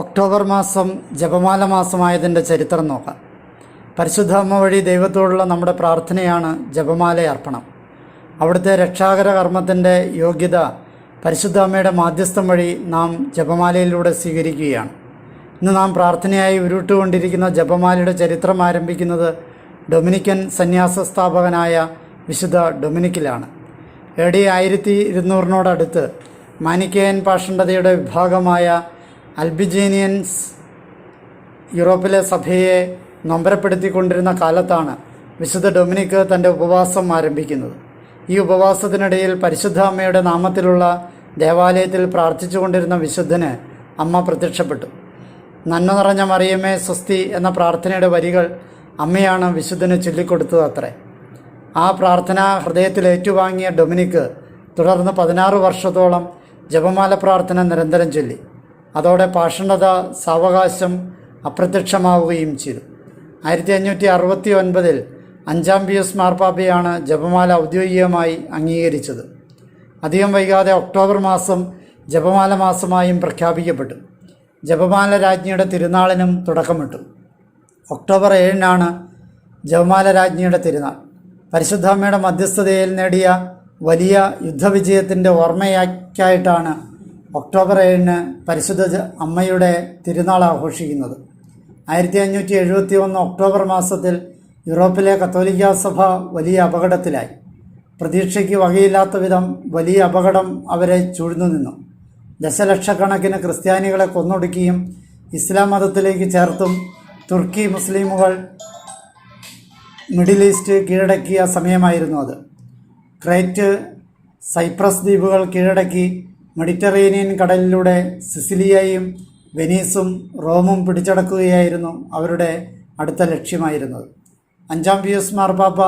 October മാസം ജപമാല മാസമായതിന്റെ ചരിത്രം നോക്കാം. പരിശുദ്ധ അമ്മ വഴി ദൈവത്തോടുള്ള നമ്മുടെ പ്രാർത്ഥനയാണ് ജപമാല അർപ്പണം. അവിടുത്തെ രക്ഷാകര കർമ്മത്തിന്റെ യോഗ്യത പരിശുദ്ധ അമ്മയുടെ മാധ്യസ്ഥം വഴി നാം ജപമാലയിലൂടെ സ്വീകരിക്കുകയാണ്. ഇന്ന് നാം പ്രാർത്ഥനയായി ഉരുട്ടുകൊണ്ടിരിക്കുന്ന ജപമാലയുടെ ചരിത്രം ആരംഭിക്കുന്നത് ഡൊമിനിക്കൻ സന്യാസ സ്ഥാപകനായ വിശുദ്ധ ഡൊമിനിക്കിലാണ്. എ ഡി ആയിരത്തി ഇരുന്നൂറിനോടടുത്ത് മാനിക്കേയൻ പാഷണ്ഡതയുടെ വിഭാഗമായ അൽബിജേനിയൻസ് യൂറോപ്പിലെ സഭയെ നൊമ്പരപ്പെടുത്തിക്കൊണ്ടിരുന്ന കാലത്താണ് വിശുദ്ധ ഡൊമിനിക്ക് തന്റെ ഉപവാസം ആരംഭിക്കുന്നത്. ഈ ഉപവാസത്തിനിടയിൽ പരിശുദ്ധ അമ്മയുടെ നാമത്തിലുള്ള ദേവാലയത്തിൽ പ്രാർത്ഥിച്ചുകൊണ്ടിരുന്ന വിശുദ്ധന് അമ്മ പ്രത്യക്ഷപ്പെട്ടു. നന്മ നിറഞ്ഞ മറിയമ്മേ സ്വസ്തി എന്ന പ്രാർത്ഥനയുടെ വരികൾ അമ്മയാണ് വിശുദ്ധന് ചൊല്ലിക്കൊടുത്തത് അത്രേ. ആ പ്രാർത്ഥന ഹൃദയത്തിൽ ഏറ്റുവാങ്ങിയ ഡൊമിനിക്ക് തുടർന്ന് പതിനാറ് വർഷത്തോളം ജപമാല പ്രാർത്ഥന നിരന്തരം ചൊല്ലി. അതോടെ പാഷണ്ഡത സാവകാശം അപ്രത്യക്ഷമാവുകയും ചെയ്തു. ആയിരത്തി അഞ്ഞൂറ്റി അറുപത്തി ഒൻപതിൽ അഞ്ചാം പിയൂസ് മാർപ്പാപ്പയാണ് ജപമാല ഔദ്യോഗികമായി അംഗീകരിച്ചത്. അധികം വൈകാതെ ഒക്ടോബർ മാസം ജപമാല മാസമായും പ്രഖ്യാപിക്കപ്പെട്ടു. ജപമാല രാജ്ഞിയുടെ തിരുനാളിനും തുടക്കമിട്ടു. ഒക്ടോബർ ഏഴിനാണ് ജപമാല രാജ്ഞിയുടെ തിരുനാൾ. പരിശുദ്ധാമ്മയുടെ മധ്യസ്ഥതയിൽ നേടിയ വലിയ യുദ്ധവിജയത്തിന്റെ ഓർമ്മയാക്കായിട്ടാണ് ഒക്ടോബർ ഏഴിന് പരിശുദ്ധ അമ്മയുടെ തിരുനാൾ ആഘോഷിക്കുന്നത്. ആയിരത്തി അഞ്ഞൂറ്റി എഴുപത്തി ഒന്ന് ഒക്ടോബർ മാസത്തിൽ യൂറോപ്പിലെ കത്തോലിക്ക സഭ വലിയ അപകടത്തിലായി. പ്രതീക്ഷയ്ക്ക് വകയില്ലാത്ത വിധം വലിയ അപകടം അവരെ ചൂഴ്ന്നു നിന്നു. ദശലക്ഷക്കണക്കിന് ക്രിസ്ത്യാനികളെ കൊന്നൊടുക്കിയും ഇസ്ലാം മതത്തിലേക്ക് ചേർത്തും തുർക്കി മുസ്ലിമുകൾ മിഡിൽ ഈസ്റ്റ് കീഴടക്കിയ സമയമായിരുന്നു അത്. ക്രൈറ്റ് സൈപ്രസ് ദ്വീപുകൾ കീഴടക്കി മെഡിറ്ററേനിയൻ കടലിലൂടെ സിസിലിയയും വെനീസും റോമും പിടിച്ചടക്കുകയായിരുന്നു അവരുടെ അടുത്ത ലക്ഷ്യമായിരുന്നത്. അഞ്ചാം പിയൂസ് മാർപ്പാപ്പ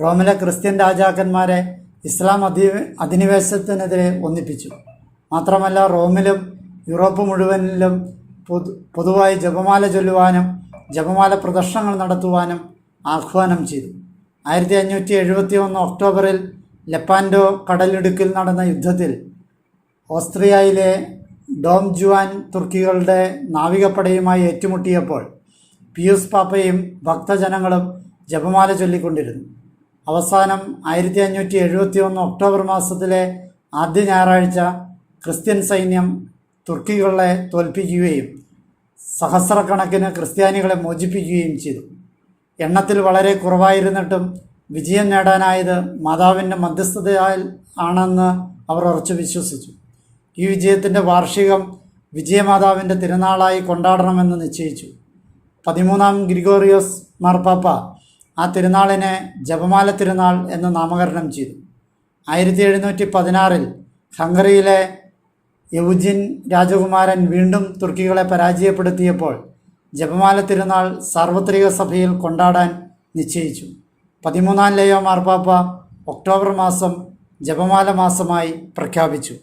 റോമിലെ ക്രിസ്ത്യൻ രാജാക്കന്മാരെ ഇസ്ലാം അധി അധിനിവേശത്തിനെതിരെ ഒന്നിപ്പിച്ചു. മാത്രമല്ല റോമിലും യൂറോപ്പ് മുഴുവനിലും പൊതു പൊതുവായി ജപമാല ചൊല്ലുവാനും ജപമാല പ്രദർശനങ്ങൾ നടത്തുവാനും ആഹ്വാനം ചെയ്തു. ആയിരത്തി അഞ്ഞൂറ്റി എഴുപത്തി ഒന്ന് ഒക്ടോബറിൽ ലെപ്പാൻഡോ കടലിടുക്കിൽ നടന്ന യുദ്ധത്തിൽ ഓസ്ട്രിയയിലെ ഡോം ജുവാൻ തുർക്കികളുടെ നാവികപ്പടയുമായി ഏറ്റുമുട്ടിയപ്പോൾ പിയൂസ് പാപ്പയും ഭക്തജനങ്ങളും ജപമാല ചൊല്ലിക്കൊണ്ടിരുന്നു. അവസാനം ആയിരത്തി അഞ്ഞൂറ്റി എഴുപത്തി ഒന്ന് ഒക്ടോബർ മാസത്തിലെ ആദ്യ ഞായറാഴ്ച ക്രിസ്ത്യൻ സൈന്യം തുർക്കികളെ തോൽപ്പിക്കുകയും സഹസ്രക്കണക്കിന് ക്രിസ്ത്യാനികളെ മോചിപ്പിക്കുകയും ചെയ്തു. എണ്ണത്തിൽ വളരെ കുറവായിരുന്നിട്ടും വിജയം നേടാനായത് മാതാവിന്റെ മധ്യസ്ഥതയാൽ ആണെന്ന് അവർ ഉറച്ചു വിശ്വസിച്ചു. ഈ വിജയത്തിന്റെ വാർഷികം വിജയമാതാവിന്റെ തിരുനാളായി കൊണ്ടാടണമെന്ന് നിശ്ചയിച്ചു. പതിമൂന്നാം ഗ്രിഗോറിയോസ് മാർപ്പാപ്പ ആ തിരുനാളിനെ ജപമാല തിരുനാൾ എന്ന് നാമകരണം ചെയ്തു. ആയിരത്തി എഴുന്നൂറ്റി പതിനാറിൽ ഹംഗറിയിലെ യൗജിൻ രാജകുമാരൻ വീണ്ടും തുർക്കികളെ പരാജയപ്പെടുത്തിയപ്പോൾ ജപമാല തിരുനാൾ സാർവത്രിക സഭയിൽ കൊണ്ടാടാൻ നിശ്ചയിച്ചു. പതിമൂന്നാം ലയോ മാർപ്പാപ്പ ഒക്ടോബർ മാസം ജപമാല മാസമായി പ്രഖ്യാപിച്ചു.